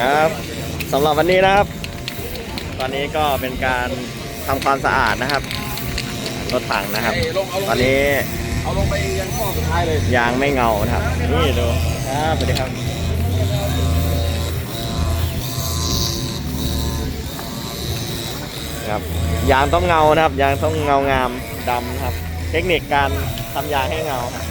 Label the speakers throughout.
Speaker 1: ครับสำหรับวันนี้นะครับ ตอนนี้ก็เป็นการทำความสะอาดนะครับ รถถังนะครับ ตอนนี้
Speaker 2: เอาลงไปยังข้อสุดท้ายเลย
Speaker 1: ยางไม่เงานะครับ นี่ดูครับสวัสดีครับครับยางต้องเงานะครับ ยางต้องเงางามดำนะครับ เทคนิคการทำยางให้เงาครับ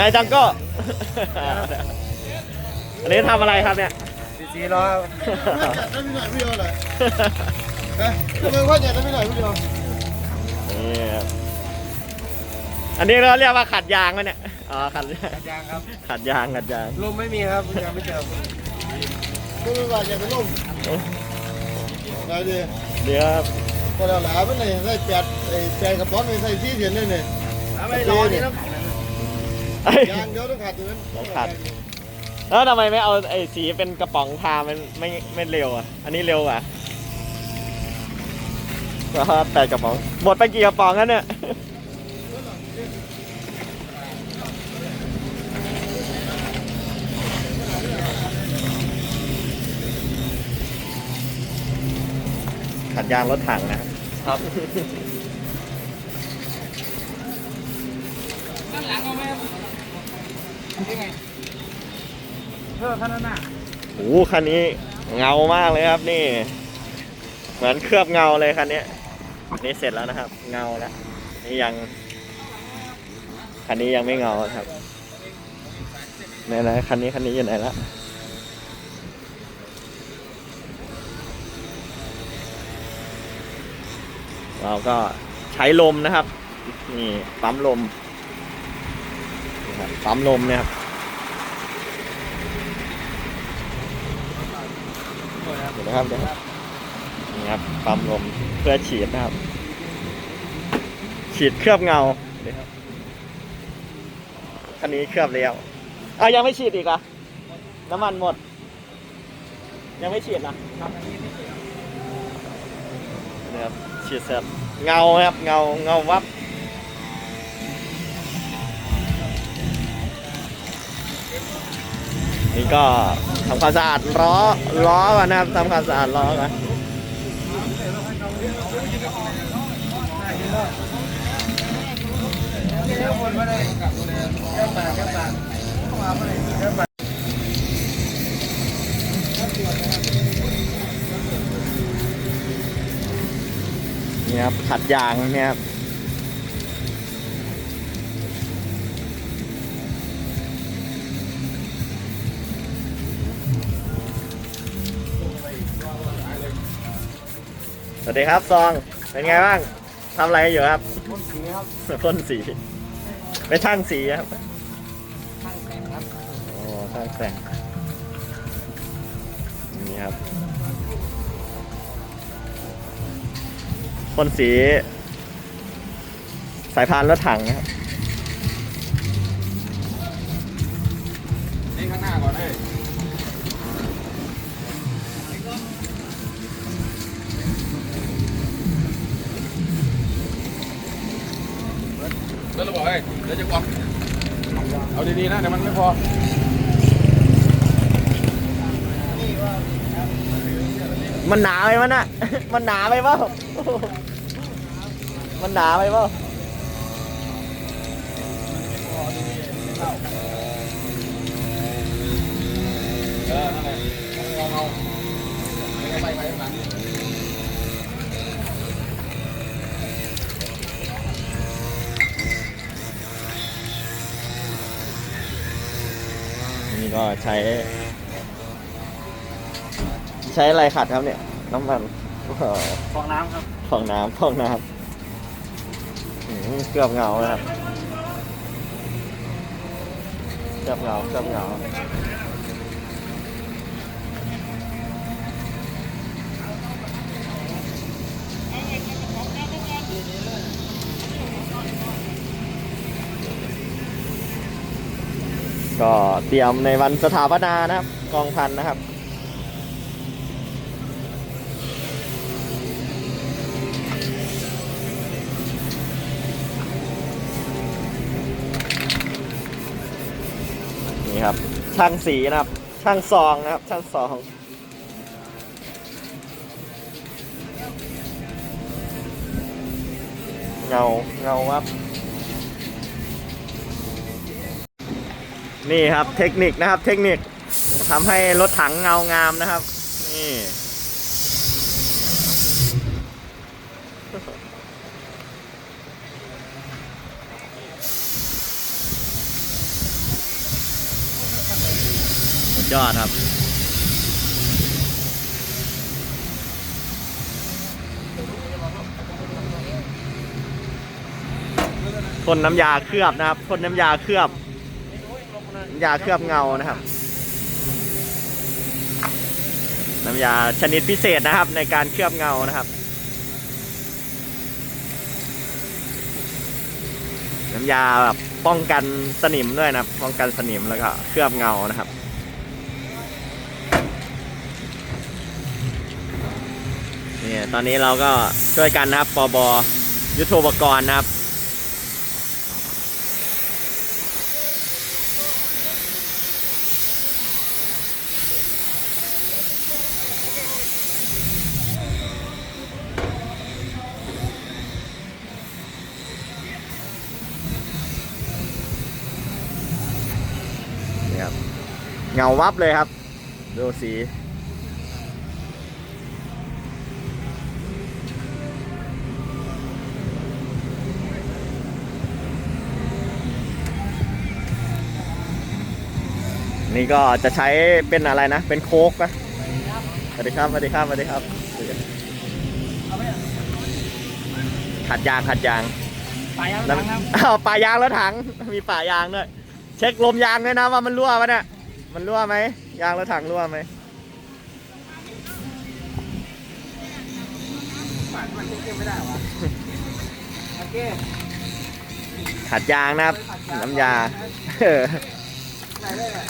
Speaker 1: ไงจังก็ อันนี้ทำอะไรครับเนี่ย
Speaker 2: สี่สี่ล้อ
Speaker 3: จัดได้ไม่หน่อยพี่เอาเลยทำไมว่าจัดได้ไม่หน่อยพี่เอา
Speaker 1: นี่ครับอันนี้เราเรียกว่าขัดยางไหมเนี่ย อ๋อขัด
Speaker 2: ยางครับ
Speaker 1: ขัดยางขัดยาง
Speaker 2: ลมไม่มีครับยังไม่เจอ
Speaker 3: ก็ไม่ว่าจัดเป็นลมได้ดิ
Speaker 1: เดี๋ยวครับ
Speaker 3: พอเราหลาไปเลยใส่แปดไอ้แปดกระป๋องใส่ที่เดียนนี่นี่ย
Speaker 2: ไม่รอนี่นะ
Speaker 1: เอ้ย
Speaker 3: ยางเดียวต้องขาดตรงนั้น
Speaker 1: ต้องขาด แล้วทำไมไม่เอาไอ้สีเป็นกระป๋องทามันไม่ไม่เร็วอะ อันนี้เร็วอะก็แปดกระป๋อง หมดไปกี่กระป๋องกันเนี่ย ขัดยางรถถังนะครับ
Speaker 2: ด้านหลังเอาไหม ยังไงเพิ่มขนาดน่ะ
Speaker 1: โอ้คันนี้เงามากเลยครับนี่ เหมือนเคลือบเงาเลยคันนี้นี่เสร็จแล้วนะครับ เงาแล้วนี่ยังคันนี้ยังไม่เงาครับไหนไหนคันนี้คันนี้อยู่ไหนละเราก็ใช้ลมนะครับ นี่ปั๊มลม ปั๊มลมเนี่ยครับเดี๋ยวนะครับเดี๋ยวนะครับนี่ครับปั๊มลมเพื่อฉีดนะครับ ฉีดเคลือบเงาเดี๋ยวครับคันนี้เคลือบแล้วอ้าวยังไม่ฉีดอีกอะน้ำมันหมด ยังไม่ฉีดนะนี่ครับฉีดเสร็จเงาครับเงาเงาวับ นี่ก็ทำความสะอาดล้อล้อก่อนนะครับทำความสะอาดล้อก่อนนี่ครับขัดยางเนี่ยครับ วัสดีครับซอง เป็นไงบ้างทำอะไรอยู่ครับ
Speaker 2: พ่นสีครับ
Speaker 1: พ่นสีไปช่างสีครับ
Speaker 2: ข้างแข็งครับ
Speaker 1: โอ้ช่างแต่งนี่ครับพ่นสี สายพานรถถังนะครับ
Speaker 2: พอ
Speaker 1: มันหนาไปมั้นอะมันหนาไปเปล่ามันหนาไปเปล่า
Speaker 2: เออนั่นแหละเอาเอาไปไปข้างหลัง
Speaker 1: นี่ก็ใช้ ใช้อะไรขัดครับเนี่ย น้ำมันอ๋อ
Speaker 2: ฟองน้ำครับ
Speaker 1: ฟองน้ำฟองน้ำอืมเกือบเงานะครับ เกือบเงาเกือบเงา ก็เตรียมในวันสถาปนานะครับกองพันนะครับนี่ครับช่างสีนะครับ ช่างซองนะครับ ช่างซองเงาเงาครับ นี่ครับเทคนิคนะครับ เทคนิคทำให้รถถังเงางามนะครับ นี่สุดยอดครับพ่นน้ำยาเคลือบนะครับพ่นน้ำยาเคลือบ ยาเคลือบเงานะครับ น้ำยาชนิดพิเศษนะครับ ในการเคลือบเงานะครับ น้ำยาแบบป้องกันสนิมด้วยนะป้องกันสนิมแล้วก็เคลือบเงานะครับนี่ตอนนี้เราก็ช่วยกันนะครับปบยุทโธปกรณ์นะครับ งาวับเลยครับ ดูสี นี่ก็จะใช้เป็นอะไรนะ เป็นโค้กนะสวัสดีครับสวัสดีครับสวัสดีครับขัดยางขัดยาง
Speaker 4: ไปยัง
Speaker 1: แล้ว
Speaker 4: ครับ
Speaker 1: อ้าวป่ายางแล้วถัง มีป่ายางด้วย เช็คลมยางด้วยนะว่ามันรั่วปะเนี่ย มันรั่วไหมยางแล้วถังรั่วไหม
Speaker 4: มันมันเก็บไม่ได้วะโอเค
Speaker 1: ขัดยางนะครับ น้ำยาเออ
Speaker 4: ไหนเลยอะ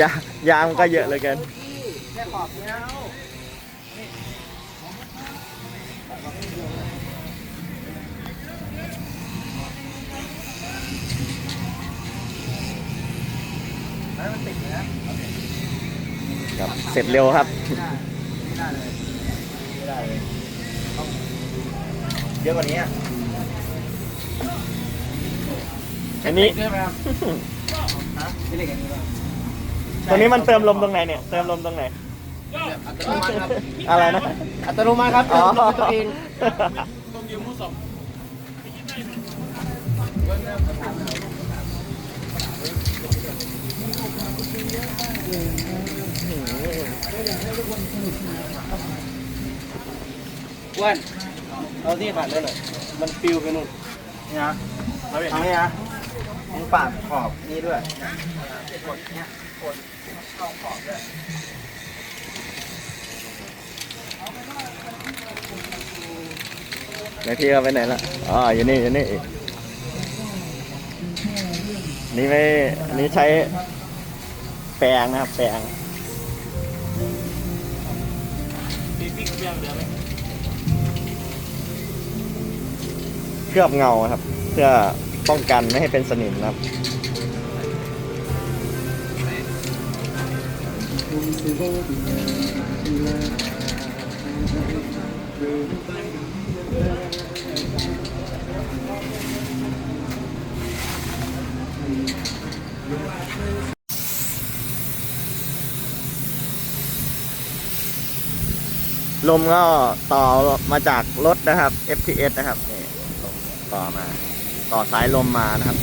Speaker 1: ยายางมันก็เยอะเหลยเกิน
Speaker 4: แค่ขอบเนี้ย แล้วมันติดเลยนะครับ
Speaker 1: เสร็จเร็วครับ
Speaker 4: ไม่ได้ไม่ได้เลย
Speaker 1: เยอะกว่านี้อันนี้
Speaker 4: ใช่ไหมครับฮะไม่เล็กอันนี้ป่ะ
Speaker 1: ตรงนี้มันเติมลมตรงไหนเนี่ย เติมลมตรงไหน
Speaker 4: อัตโนมัติครับ
Speaker 1: อะไรนะ
Speaker 4: อัตโนมัติครับ
Speaker 1: อ๋อ
Speaker 4: เติมลมตัวเอง
Speaker 2: ต้มยืมมือสอง
Speaker 4: อ้วนเอาที่ผ่านได้หน่อยมันฟิวไปนู่นนี่นะทางนี้นะมึงปาดขอบนี่ด้วย
Speaker 1: ไหนพี่เอาไปไหนละอ๋ออยู่นี่อยู่นี่อีกนี่ไม่อันนี้ใช้ แปรงนะครับ แปรง
Speaker 4: มีพริกเปรี้ยวเดียวไหม
Speaker 1: เคลือบเงาครับ เพื่อป้องกันไม่ให้เป็นสนิมนะครับ ลมก็ต่อมาจากรถนะครับ FTS นะครับนี่ต่อมา ต่อสายลมมานะครับ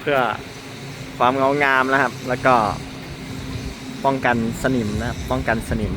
Speaker 1: เพื่อความเงางามนะครับ แล้วก็ป้องกันสนิมนะครับป้องกันสนิม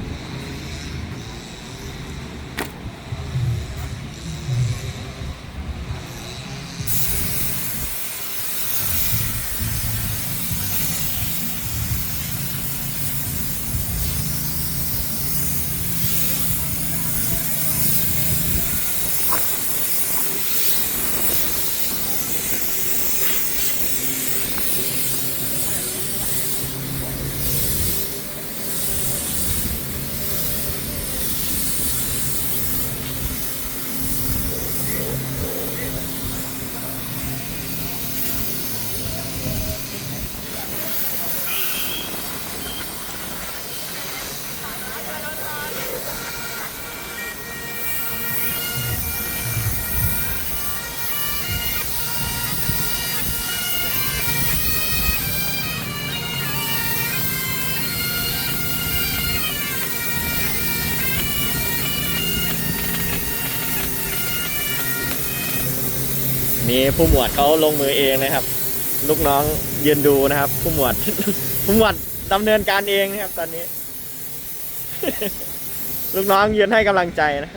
Speaker 1: นี่ผู้หมวดเขาลงมือเองนะครับ ลูกน้องยืนดูนะครับ ผู้หมวด ผู้หมวดดำเนินการเองนะครับ ตอนนี้ ลูกน้องยืนให้กำลังใจนะ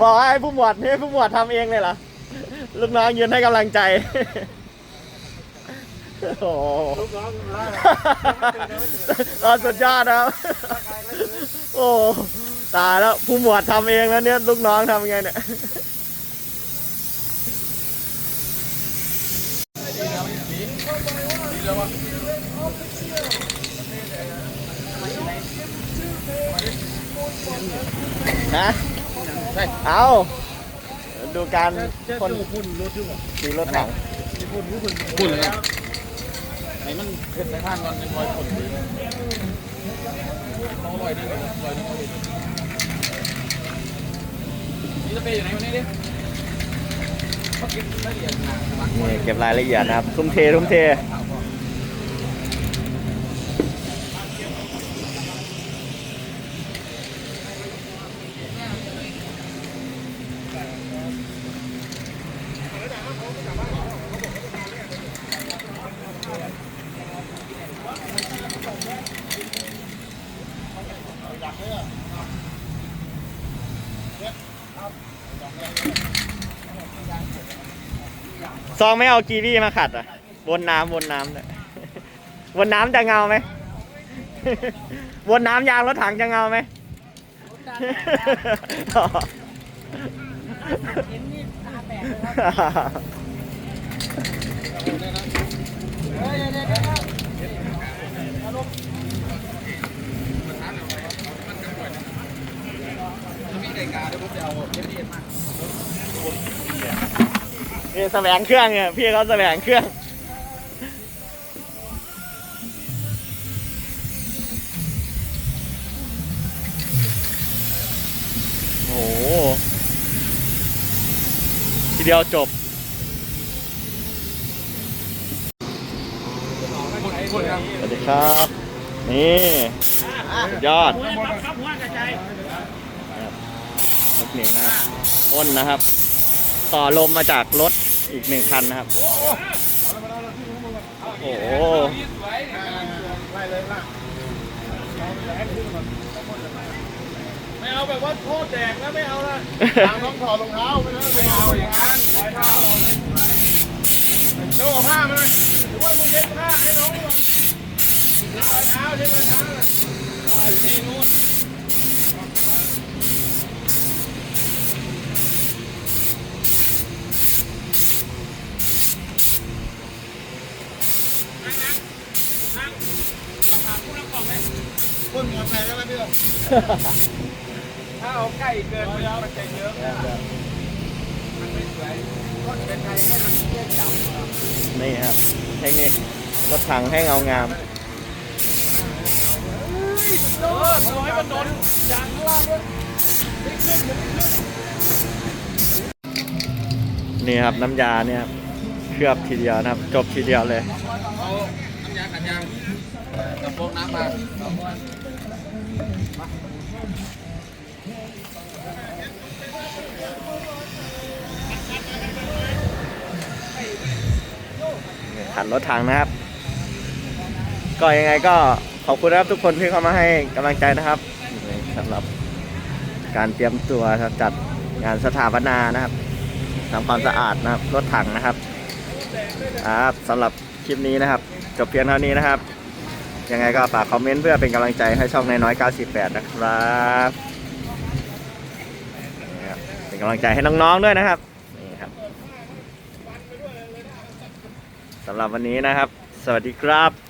Speaker 1: บอกให้ผู้หมวดนี่ผู้หมวดทำเองเลยเหรอลูกน้องยืนให้กำลังใจโอ้โห
Speaker 4: ลูกน้องล่า
Speaker 1: ตอนสุดยอดนะครับโอ้ ตายแล้วผู้หมวดทำเองแล้วเนี่ยลูกน้องทำไงเนี่ยฮะเอาดูการคนขี่รถถัง
Speaker 2: พูดเลยครับไอ้มันเผ็ดในท่านก่อนเป็นรอยผลดีเขาอร่อยดีเลยอร่อยดี นี่จะเป็นอยู่ไหนวันนี้ดินี่เก็
Speaker 1: บรายละเอียดนะครับ ทุ่มเท ทุ่มเท ซองไม่เอากีวีมาขัดอะวนน้ำวนน้ำเลยวนน้ำจะเงาไหมวนน้ำยางรถถังจะเงาไหม
Speaker 2: มีรายการเดี๋ยวผมจะเอาเอฟดีเอ็มมา
Speaker 1: นี่แสวงเครื่องเนี่ยพี่เขาแสวงเครื่อง โอ้โหทีเดียวจบสวัสดีครับ นี่สุดยอดรถหนึ่งนะครับอ้นนะครับ ต่อลมมาจากรถ อีกหนึ่งคันนะครับ โอ้โห
Speaker 2: ไม่เอาแบบว่าโทษแดกแล้วไม่เอาละ
Speaker 3: ทางต้องถอดรองเท้าไปนะ
Speaker 2: ไม่เอาอย่างนั้นปล่อยเท้าโจ้เอาผ้ามาเลยหรือว่ามึงเช็ดผ้าให้น้องก่อนปล่อยเท้าเช็ดเท้าเอาอยู่ที่นู้น
Speaker 3: คนมอไซค์ได้ไหมพี่
Speaker 2: ถ้าเอาใกล้เกินมันจะเยอะนะมันไม่สวยก็เป็นไงให้มันเที่ยงจับ
Speaker 1: นี่ครับเทคนิครถถังให้เงางาม
Speaker 2: เออถอยมันโดนยางข้างล่างด้วยไม่ขึ้นไม่ขึ้น
Speaker 1: นี่ครับน้ำยาเนี่ยเคลือบทีเดียวนะครับ จบทีเดียวเลย
Speaker 2: เอาน้ำยาขัดยางกับพวกน้ำมา
Speaker 1: ขันรถถังนะครับ ก็ยังไงก็ขอบคุณนะครับทุกคนที่เข้ามาให้กำลังใจนะครับสำหรับการเตรียมตัวจัดงานสถาปนานะครับทำความสะอาดนะครับรถถังนะครับครับสำหรับคลิปนี้นะครับ จบเพียงเท่านี้นะครับ ยังไงก็ฝากคอมเมนต์เพื่อเป็นกำลังใจให้ช่องนายน้อย98 นะครับเป็นกำลังใจให้น้องๆด้วยนะครับนี่ครับสำหรับวันนี้นะครับ สวัสดีครับ